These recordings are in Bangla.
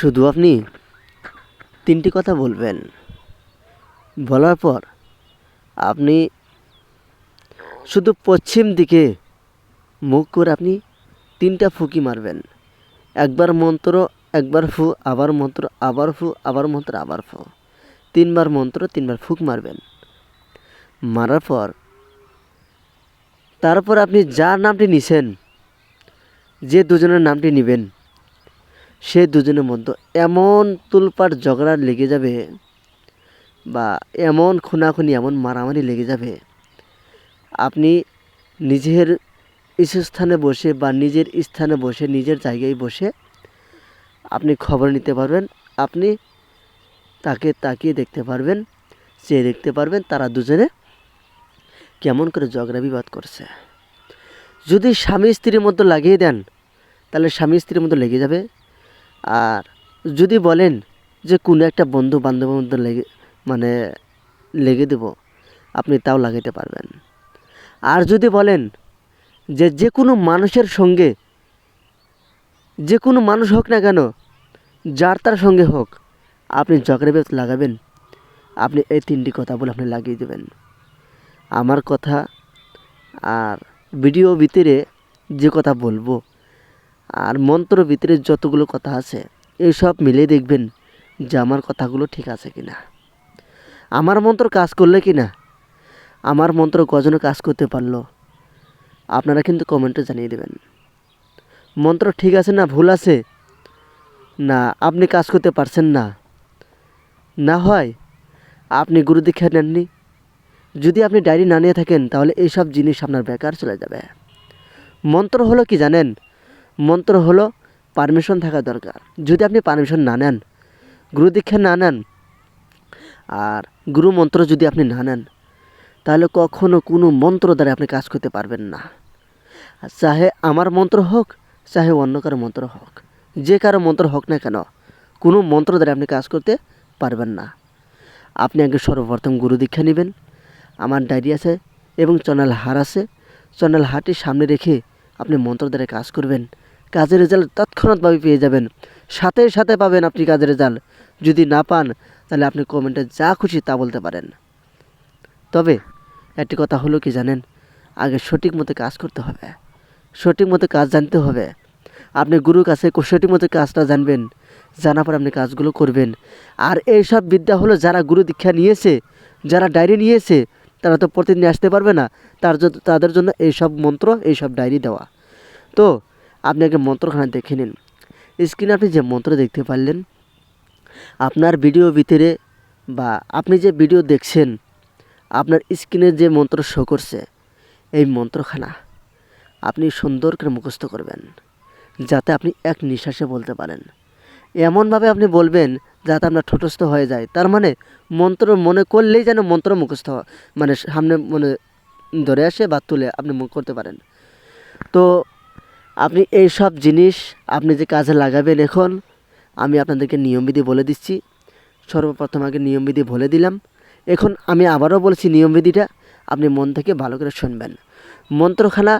শুধু আপনি তিনটি কথা বলবেন। বলার পর আপনি শুধু পশ্চিম দিকে মুখ করে আপনি তিনটা ফুকি মারবেন। একবার মন্ত্র, একবার ফু, আবার মন্ত্র, আবার ফু, আবার মন্ত্র, আবার ফু। তিনবার মন্ত্র, তিনবার ফুক মারবেন। মারার পর তারপর আপনি যার নামটি নিছেন, যে দুজনের নামটি নেবেন সে দুজনের মধ্যে এমন তুলপাট ঝগড়া লেগে যাবে বা এমন খুনাখুনি, এমন মারামারি লেগে যাবে। আপনি নিজের স্থানে বসে বা নিজের স্থানে বসে, নিজের জায়গায় বসে আপনি খবর নিতে পারবেন। আপনি তাকে তাকিয়ে দেখতে পারবেন, চেয়ে দেখতে পারবেন তারা দুজনে কেমন করে ঝগড়া বিবাদ করছে। যদি স্বামী স্ত্রীর মধ্যে লাগিয়ে দেন, তাহলে স্বামী স্ত্রীর মধ্যে লেগে যাবে। আর যদি বলেন যে কোনো একটা বন্ধু বান্ধবের মধ্যে লেগে মানে লেগে দেব, আপনি তাও লাগাইতে পারবেন। আর যদি বলেন যে যে কোনো মানুষের সঙ্গে, যে কোনো মানুষ হোক না কেন, যার তার সঙ্গে হোক, আপনি ঝগড়া বিবাদ লাগাবেন, আপনি এই তিনটি কথা বলে আপনি লাগিয়ে দেবেন। আমার কথা আর ভিডিও ভিতরে যে কথা বলব আর মন্ত্র ভিতরে যতগুলো কথা আছে এইসব মিলে দেখবেন যে আমার কথাগুলো ঠিক আছে কি না আমার মন্ত্র কাজ করলে কি না আমার মন্ত্র কজনে কাজ করতে পারল। আপনারা কিন্তু কমেন্টে জানিয়ে দেবেন। মন্ত্র ঠিক আছে না ভুল আছে? না, আপনি কাজ করতে পারছেন না। না হয় আপনি গুরু দীক্ষা নেননি। যদি আপনি ডায়েরি না নিয়ে থাকেন, তাহলে এইসব জিনিস আপনার বেকার চলে যাবে। মন্ত্র হলো কি জানেন? মন্ত্র হলো পারমিশন থাকা দরকার। যদি আপনি পারমিশন না নেন, গুরু দীক্ষা না নেন, আর গুরু মন্ত্র যদি আপনি না নেন, তাহলে কখনো কোনো মন্ত্র দ্বারা আপনি কাজ করতে পারবেন না। চাহে আমার মন্ত্র হোক, চাহে অন্য কারও মন্ত্র হোক, যে কারও মন্ত্র হোক না কেন, কোনো মন্ত্র দ্বারা আপনি কাজ করতে পারবেন না। আপনি আগে সর্বপ্রথম গুরু দীক্ষা নেবেন। আমার ডায়েরি আছে এবং চনাল হার আছে। চনাল হারটি সামনে রেখে আপনি মন্ত্র দ্বারা কাজ করবেন। কাজের রেজাল্ট তৎক্ষণাৎভাবে পেয়ে যাবেন। সাথে সাথে পাবেন আপনি কাজের রেজাল্ট। যদি না পান, তাহলে আপনি কমেন্টে যা খুশি তা বলতে পারেন। তবে একটি কথা হলো কি জানেন? আগে সঠিক মতো কাজ করতে হবে। সঠিক মতো কাজ জানতে হবে। আপনি গুরুর কাছে সঠিক মতো কাজটা জানবেন। জানার পর আপনি কাজগুলো করবেন। আর এই সব বিদ্যা হলো যারা গুরু দীক্ষা নিয়েছে, যারা ডায়েরি নিয়েছে, তারা তো প্রতিদিন আসতে পারবে না। তার তাদের জন্য এই সব মন্ত্র, এই সব ডায়েরি দেওয়া। তো আপনি আগে মন্ত্রখানা দেখে নিন। স্ক্রিনে আপনি যে মন্ত্র দেখতে পারলেন, আপনার ভিডিও ভিতরে বা আপনি যে ভিডিও দেখছেন, আপনার স্ক্রিনে যে মন্ত্র শো করছে, এই মন্ত্রখানা আপনি সুন্দর করে মুখস্থ করবেন, যাতে আপনি এক নিঃশ্বাসে বলতে পারেন। এমনভাবে আপনি বলবেন যাতে আপনার ঠোঁটস্থ হয়ে যায়। তার মানে মন্ত্র মনে করলেই যেন মন্ত্র মুখস্থ। মানে সামনে মনে ধরে আসে বা তুলে আপনি মুখ করতে পারেন। তো আপনি এই সব জিনিস আপনি যে কাজে লাগাবেন এখন, আমি আপনাদেরকে নিয়মবিধি বলে দিচ্ছি। সর্বপ্রথম আগে নিয়মবিধি বলে দিলাম। এখন আমি আবারও বলছি নিয়মবিধিটা, আপনি মন থেকে ভালো করে শুনবেন। মন্ত্রখানা,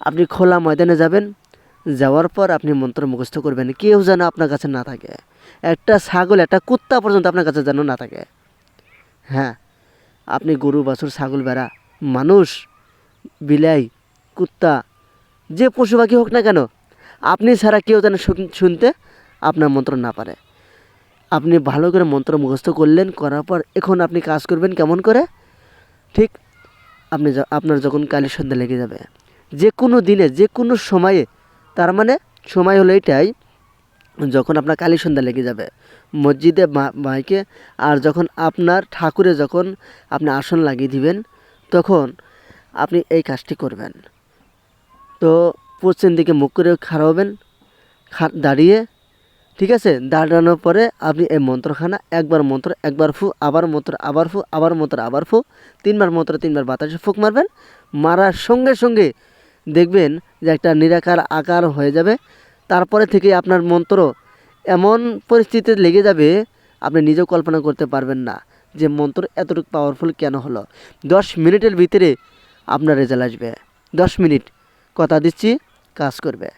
আপনি খোলা ময়দানে যাবেন, যাওয়ার পর আপনি মন্ত্র মুখস্থ করবেন। কেউ যেন আপনার কাছে না থাকে। একটা ছাগল, একটা কুত্তা পর্যন্ত আপনার কাছে যেন না থাকে। হ্যাঁ আপনি গরু, বাছুর, ছাগল বেড়া মানুষ, বিলাই, কুত্তা যে পশু পাখি হোক না কেন, আপনি ছাড়া কেউ যেন শুনতে আপনার মন্ত্র না পারে। আপনি ভালো করে মন্ত্র মুখস্থ করলেন, করার পর এখন আপনি কাজ করবেন কেমন করে? ঠিক আপনি আপনার যখন কালী সন্ধ্যা লেগে যাবে, যে কোনো দিনে, যে কোনো সময়ে, তার মানে সময় হলো এটাই, যখন আপনার কালী সন্ধ্যা লেগে যাবে, মসজিদে মাইকে, আর যখন আপনার ঠাকুরে যখন আপনি আসন লাগিয়ে দিবেন, তখন আপনি এই কাজটি করবেন। তো পশ্চিম দিকে মুখ করে খাড়া হবেন দাঁড়িয়ে, ঠিক আছে? দাঁড়ানোর পরে আপনি এই মন্ত্রখানা, একবার মন্ত্র, একবার ফু, আবার মন্ত্র, আবার ফু, আবার মন্ত্র, আবার ফু, তিনবার মন্ত্র, তিনবার বাতাসে ফুক মারবেন। মারার সঙ্গে সঙ্গে দেখবেন যে একটা নিরাকার আকার হয়ে যাবে। তারপরে থেকে আপনার মন্ত্র এমন পরিস্থিতিতে লেগে যাবে, আপনি নিজেও কল্পনা করতে পারবেন না যে মন্ত্র এতটুকু পাওয়ারফুল কেন হলো। দশ মিনিটের ভিতরে আপনার রেজাল্ট আসবে। দশ মিনিট। কথা দিচ্ছি, কাজ করবে।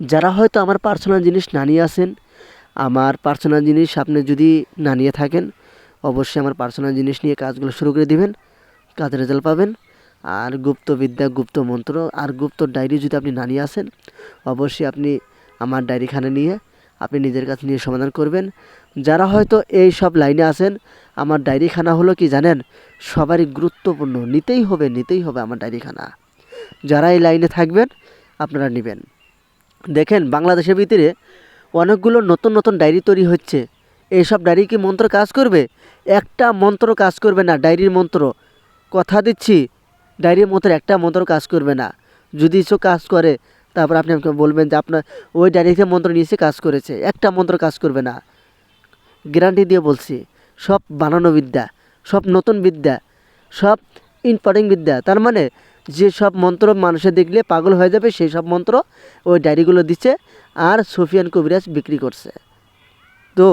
যারা হয়তো আমার পার্সোনাল জিনিস না নিয়ে আসেন আমার পার্সোনাল জিনিস আপনি যদি না নিয়ে থাকেন, অবশ্যই আমার পার্সোনাল জিনিস নিয়ে কাজগুলো শুরু করে দিবেন, কাজের রেজাল্ট পাবেন। আর গুপ্ত বিদ্যা, গুপ্ত মন্ত্র, আর গুপ্ত ডায়েরি যদি আপনি না নিয়ে আসেন অবশ্যই আপনি আমার ডায়েরিখানে নিয়ে আপনি নিজের কাছে নিয়ে সমাধান করবেন। যারা হয়তো এই সব লাইনে আছেন, আমার ডায়েরিখানা হলো কি জানেন? সবারই গুরুত্বপূর্ণ, নিতেই হবে নিতেই হবে আমার ডায়েরিখানা যারা এই লাইনে থাকবেন, আপনারা নেবেন। দেখেন, বাংলাদেশের ভিতরে অনেকগুলো নতুন নতুন ডায়েরি তৈরি হচ্ছে। এইসব ডায়েরি কি মন্ত্র কাজ করবে? একটা মন্ত্র কাজ করবে না, ডায়েরির মন্ত্র। কথা দিচ্ছি, ডায়েরির মন্ত্র একটা মন্ত্র কাজ করবে না। যদি সে কাজ করে, তারপর আপনি আমাকে বলবেন যে আপনার ওই ডায়েরিতে মন্ত্র নিয়েছে, কাজ করেছে। একটা মন্ত্র কাজ করবে না। গ্যারান্টি দিয়ে বলছি, সব বানানো বিদ্যা, সব নতুন বিদ্যা, সব ইম্পর্টেন্ট বিদ্যা। তার মানে যে সব মন্ত্র মানুষে দেখলে পাগল হয়ে যাবে, সেই সব মন্ত্র ওই ডায়েরিগুলো দিচ্ছে আর সুফিয়ান কবিরাজ বিক্রি করছে। তো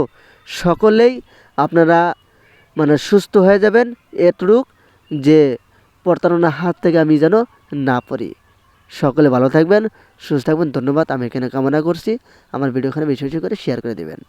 সকলেই আপনারা মানে সুস্থ হয়ে যাবেন এতটুক যে প্রতারণার হাত থেকে আমি যেন না পড়ি। সকলে ভালো থাকবেন, সুস্থ থাকবেন, ধন্যবাদ। আমি এখানে কামনা করছি। আমার ভিডিও এখানে বেশি বেশি করে শেয়ার করে দেবেন।